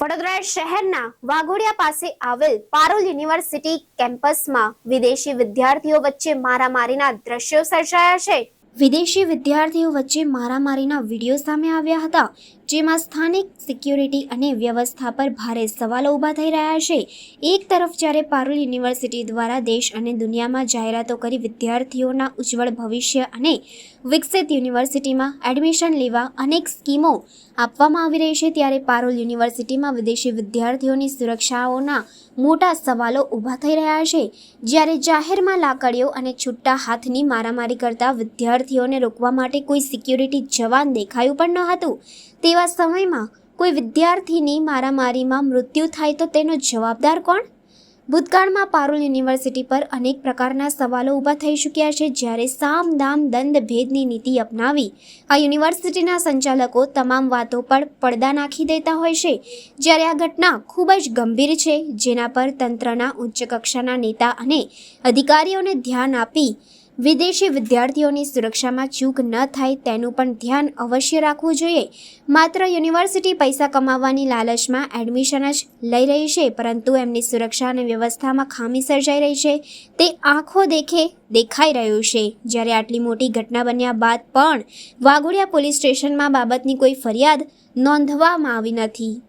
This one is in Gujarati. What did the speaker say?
વડોદરા શહેરના વાઘોડિયા પાસે આવેલ પારોલ યુનિવર્સિટી કેમ્પસમાં વિદેશી વિદ્યાર્થીઓ વચ્ચે મારામારીના દ્રશ્યો સર્જાયા છે. વિદેશી વિદ્યાર્થીઓ વચ્ચે મારામારીના વીડિયો સામે આવ્યા હતા, જેમાં સ્થાનિક સિક્યુરિટી અને વ્યવસ્થા પર ભારે સવાલો ઊભા થઈ રહ્યા છે. એક તરફ જ્યારે પારુલ યુનિવર્સિટી દ્વારા દેશ અને દુનિયામાં જાહેરાતો કરી વિદ્યાર્થીઓના ઉજ્જવળ ભવિષ્ય અને વિકસિત યુનિવર્સિટીમાં એડમિશન લેવા અનેક સ્કીમો આપવામાં આવી રહી છે, ત્યારે પારુલ યુનિવર્સિટીમાં વિદેશી વિદ્યાર્થીઓની સુરક્ષાઓના મોટા સવાલો ઊભા થઈ રહ્યા છે. જ્યારે જાહેરમાં લાકડીઓ અને છૂટા હાથની મારામારી કરતા વિદ્યાર્થીઓને રોકવા માટે કોઈ સિક્યુરિટી જવાન દેખાયું પણ ન હતું. તેવા સમયમાં કોઈ વિદ્યાર્થીની મારામારીમાં મૃત્યુ થાય તો તેનો જવાબદાર કોણ? ભૂતકાળમાં પારુલ યુનિવર્સિટી પર અનેક પ્રકારના સવાલો ઊભા થઈ ચૂક્યા છે જ્યારે સામ દામ દંડ ભેદની નીતિ અપનાવી આ યુનિવર્સિટીના સંચાલકો તમામ વાતો પર પડદા નાખી દેતા હોય છે. જ્યારે આ ઘટના ખૂબ જ ગંભીર છે, જેના પર તંત્રના ઉચ્ચ કક્ષાના નેતા અને અધિકારીઓને ધ્યાન આપી વિદેશી વિદ્યાર્થીઓની સુરક્ષામાં ચૂક ન થાય તેનું પણ ધ્યાન અવશ્ય રાખવું જોઈએ. માત્ર યુનિવર્સિટી પૈસા કમાવવાની લાલચમાં એડમિશન જ લઈ રહી છે, પરંતુ એમની સુરક્ષા અને વ્યવસ્થામાં ખામી સર્જાઈ રહી છે. તે આંખો દેખે દેખાઈ રહ્યું છે. જ્યારે આટલી મોટી ઘટના બન્યા બાદ પણ વાઘોડિયા પોલીસ સ્ટેશનમાં બાબતની કોઈ ફરિયાદ નોંધવામાં આવી નથી.